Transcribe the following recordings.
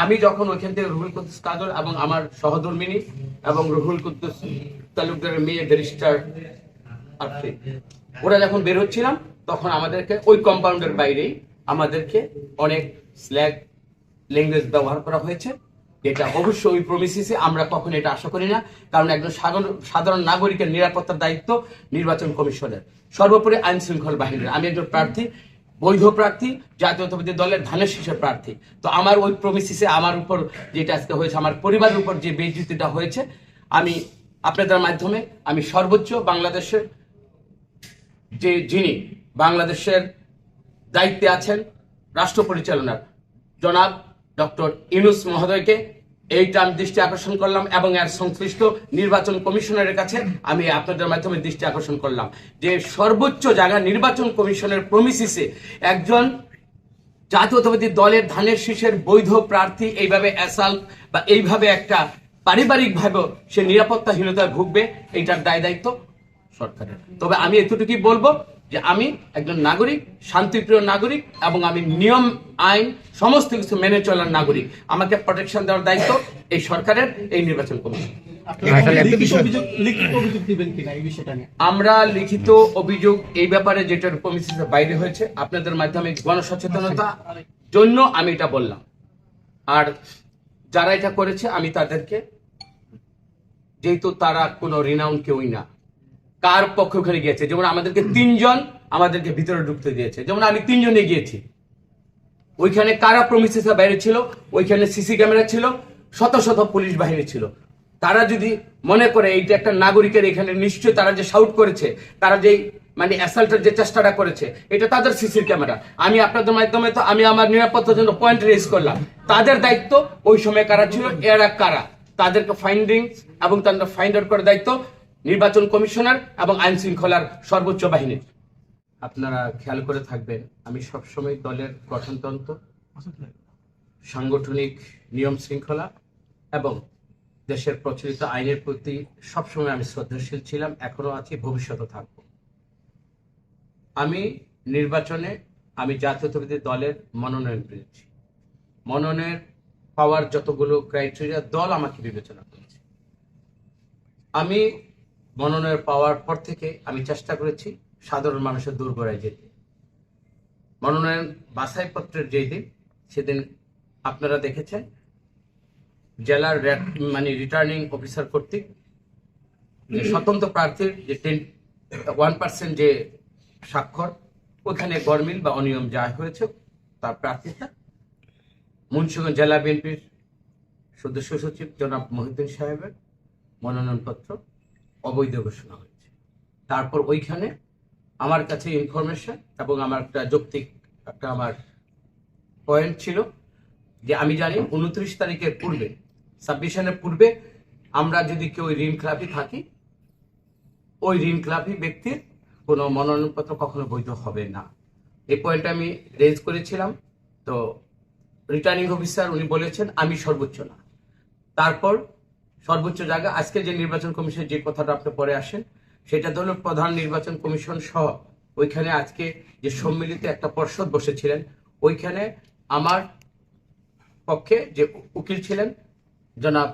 আমি যখন ওইখান থেকে রুহুল কুদ্দুস কাজল এবং আমার সহধর্মিনী এবং রুহুল কুদ্দুস তালুকদারের মেয়ে ব্যারিস্টার ওরা যখন বের হচ্ছিলাম, তখন আমাদেরকে ওই কম্পাউন্ডের বাইরেই আমাদেরকে অনেক স্ল্যাগ ল্যাঙ্গুয়েজ ব্যবহার করা হয়েছে। এটা অবশ্যই ওই প্রমিসিসে আমরা কখনো এটা আশা করি না, কারণ একজন সাধারণ সাধারণ নাগরিকের নিরাপত্তার দায়িত্ব নির্বাচন কমিশনের। সর্বোপরি আইন শৃঙ্খলা বাহিনীর। আমি একজন প্রার্থী বৈধ প্রার্থী, জাতীয়তাবাদী দলের ধানের শীষের প্রার্থী। তো আমার ওই প্রমিসিসে আমার উপর যেটা আজকে হয়েছে, আমার পরিবারের উপর যে বেইজ্জতিটা হয়েছে, আমি আপনাদের মাধ্যমে, আমি সর্বোচ্চ বাংলাদেশের যে যিনি বাংলাদেশের দায়িত্বে আছেন, রাষ্ট্র পরিচালনার, জনাব ডক্টর ইউনুস মহোদয়কে এইটা আমি দৃষ্টি আকর্ষণ করলাম এবং এর সংশ্লিষ্ট নির্বাচন কমিশনারের কাছে আমি আপনাদের মাধ্যমে দৃষ্টি আকর্ষণ করলাম যে সর্বোচ্চ জায়গা নির্বাচন কমিশনের প্রমিসিসে একজন জাতীয়তাবাদী দলের ধানের শীষের বৈধ প্রার্থী এইভাবে অ্যাসাল্ট বা এইভাবে একটা পারিবারিকভাবে সে নিরাপত্তাহীনতায় ভুগবে, এইটার দায় দায়িত্ব সরকারের। তবে আমি এতটুকুই বলব যে আমি একজন নাগরিক শান্তিপ্রিয় নাগরিক এবং আমি নিয়ম আইন সমস্ত কিছু মেনে চলার নাগরিক। আমাকে প্রোটেকশন দেওয়ার দায়িত্ব এই সরকারের এই নির্বাচন কমিশন। আপনারা আসলে এত লিখিত বিষয়- অভিযোগ লিখিত অভিযোগ দিবেন কিনা এই বিষয়টা নিয়ে? আমরা লিখিত অভিযোগ এই ব্যাপারে যেটার কমিশনের বাইরে হয়েছে আপনাদের মাধ্যমে গণসচেতনতা জন্য আমি এটা বললাম। আর যারা এটা করেছে আমি তাদেরকে যেহেতু তারা কোনো রিনাউন কেউই না কার পক্ষ ওখানে গিয়েছে? যেমন আমাদেরকে তিনজন আমাদেরকে ভিতরে ঢুকতে দিয়েছে। যেমন আমি তিনজনে গিয়েছি। ওইখানে কারা প্রমিসেসের বাইরে ছিল? ওইখানে সিসি ক্যামেরা ছিল। শত শত পুলিশ বাহিনী ছিল। তারা যদি মনে করে এইটা একটা নাগরিকের এখানে নিশ্চয়ই তারা যে শাউট করেছে, তারা যেই মানে অ্যাসাল্টের যে চেষ্টাটা করেছে, এটা তাদের সিসির ক্যামেরা। আমি আপনাদের মাধ্যমে তো আমি আমার নিরাপত্তার জন্য পয়েন্ট রেজ করলাম। তাদের দায়িত্ব ওই সময় কারা ছিল? এরা কারা? তাদেরকে ফাইন্ডিং এবং তাদের ফাইন্ড আউট করার দায়িত্ব নির্বাচন কমিশনার এবং আইন শৃঙ্খলার সর্বোচ্চ বাহিনীর আপনারা খেয়াল করে থাকবেন, আমি সবসময় দলের গঠনতন্ত্র, সাংগঠনিক নিয়ম শৃঙ্খলা এবং দেশের প্রচলিত আইনের প্রতি সবসময় আমি শ্রদ্ধাশীল ছিলাম, এখনও আছি, ভবিষ্যতে থাকব। আমি নির্বাচনে আমি জাতীয়তাবাদী দলের মনোনয়ন পেয়েছি। মনোনয়ন পাওয়ার যতগুলো ক্রাইটেরিয়া দল আমাকে বিবেচনা করেছে। আমি মনোনয়ন পাওয়ার পর থেকে আমি চেষ্টা করেছি সাধারণ মানুষের দূরগড়ায় যেতে। মনোনয়ন বাছাইপত্রের যেই দিন, সেদিন আপনারা দেখেছেন জেলার মানে রিটার্নিং অফিসার কর্তৃক যে স্বতন্ত্র প্রার্থীর যে টেন ওয়ান পার্সেন্ট যে স্বাক্ষর, ওখানে গরমিল বা অনিয়ম যা হয়েছে, তার প্রার্থীটা মুন্সিগঞ্জ জেলা বিএনপির সদস্য সচিব জনাব মহিউদ্দিন সাহেবের মনোনয়নপত্র। অবৈধ ঘোষণা হয়েছে। তারপর ওইখানে আমার কাছে ইনফরমেশন এবং আমার একটা যৌক্তিক একটা আমার পয়েন্ট ছিল যে আমি জানি উনত্রিশ তারিখের পূর্বে সাবমিশনের পূর্বে আমরা যদি কেউ ঋণ খেলাপি থাকি, ওই ঋণ খেলাপি ব্যক্তির কোনো মনোনয়নপত্র কখনো বৈধ হবে না। এই পয়েন্ট আমি রেজ করেছিলাম। তো রিটার্নিং অফিসার উনি বলেছেন, আমি সর্বোচ্চ না। তারপর সর্বোচ্চ জায়গা। আজকে যে নির্বাচন কমিশন যে কথাটা আপনি পরে আসেন, সেটা হলো প্রধান নির্বাচন কমিশন সহ। ওইখানে আজকে যে সম্মিলিত একটা পর্ষদ বসেছিলেন, ওইখানে আমার পক্ষে যে উকিল ছিলেন জনাব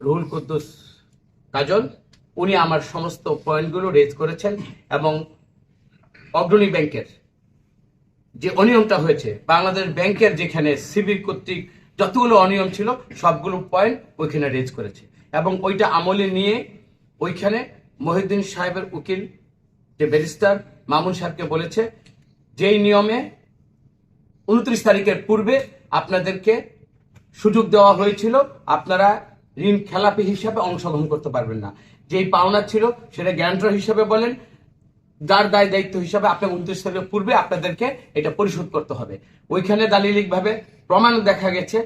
রুহুল কুদ্দুস কাজল, উনি আমার সমস্ত পয়েন্টগুলো রেজ করেছেন এবং অগ্রণী ব্যাংকের যে অনিয়মটা হয়েছে, বাংলাদেশ ব্যাংকের যেখানে সিভিল কর্তৃক যতগুলো অনিয়ম ছিল, সবগুলো পয়েন্ট ওইখানে রেজ করেছে। এবং ওইটা আমলে নিয়ে ওইখানে মহিউদ্দিন সাহেবের উকিল, যে ব্যারিস্টার মামুন সাহেবকে বলেছে, যেই নিয়মে উনত্রিশ তারিখের পূর্বে আপনাদেরকে সুযোগ দেওয়া হয়েছিল, আপনারা ঋণ খেলাপি হিসাবে অংশগ্রহণ করতে পারবেন না। যেই পাওনা ছিল, সেটা গ্যারান্টর হিসাবে বলেন যার দায় দায়িত্ব হিসাবে আপনার উনত্রিশ তারিখের পূর্বে আপনাদেরকে এটা পরিশোধ করতে হবে। ওইখানে দালিলিক ভাবে প্রমাণ দেখা গেছে,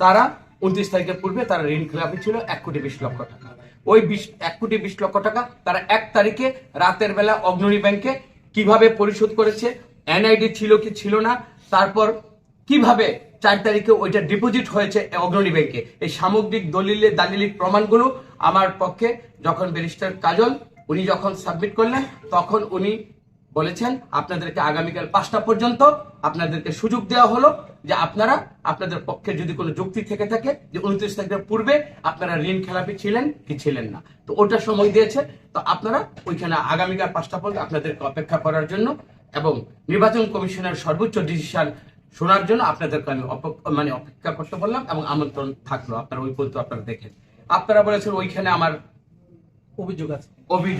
তারা উনত্রিশ তারিখের পূর্বে তারা ঋণ খেলাপি ছিল এক কোটি বিশ লক্ষ টাকা। ওই বিশ, এক কোটি বিশ লক্ষ টাকা তারা এক তারিখে রাতের বেলা অগ্রণী ব্যাংকে কীভাবে পরিশোধ করেছে, এনআইডি ছিল কি ছিল না, তারপর কীভাবে চার তারিখে ওইটা ডিপোজিট হয়েছে অগ্রণী ব্যাংকে। এই সামগ্রিক দলিলে দালিলিক প্রমাণগুলো আমার পক্ষে যখন ব্যারিস্টার কাজল উনি যখন সাবমিট করলেন, তখন উনি বলেছেন, আপনাদেরকে আগামীকাল পাঁচটা পর্যন্ত আপনাদেরকে সুযোগ দেওয়া হলো যে আপনারা আপনাদের পক্ষে যদি কোনো যুক্তি থেকে থাকে যে উনত্রিশ তারিখের পূর্বে আপনারা ঋণ খেলাপি ছিলেন কি ছিলেন না? তো ওটা সময় দিয়েছে। তো আপনারা ওইখানে আগামীকাল পাঁচটা পর্যন্ত আপনাদেরকে অপেক্ষা করার জন্য এবং নির্বাচন কমিশনের সর্বোচ্চ ডিসিশন শোনার জন্য আপনাদেরকে আমি মানে অপেক্ষা করতে বললাম এবং আমন্ত্রণ থাকল। আপনারা ওই পর্যন্ত আপনারা দেখেন। আপনারা বলেছেন, ওইখানে আমার অভিযোগ আছে অভিযোগ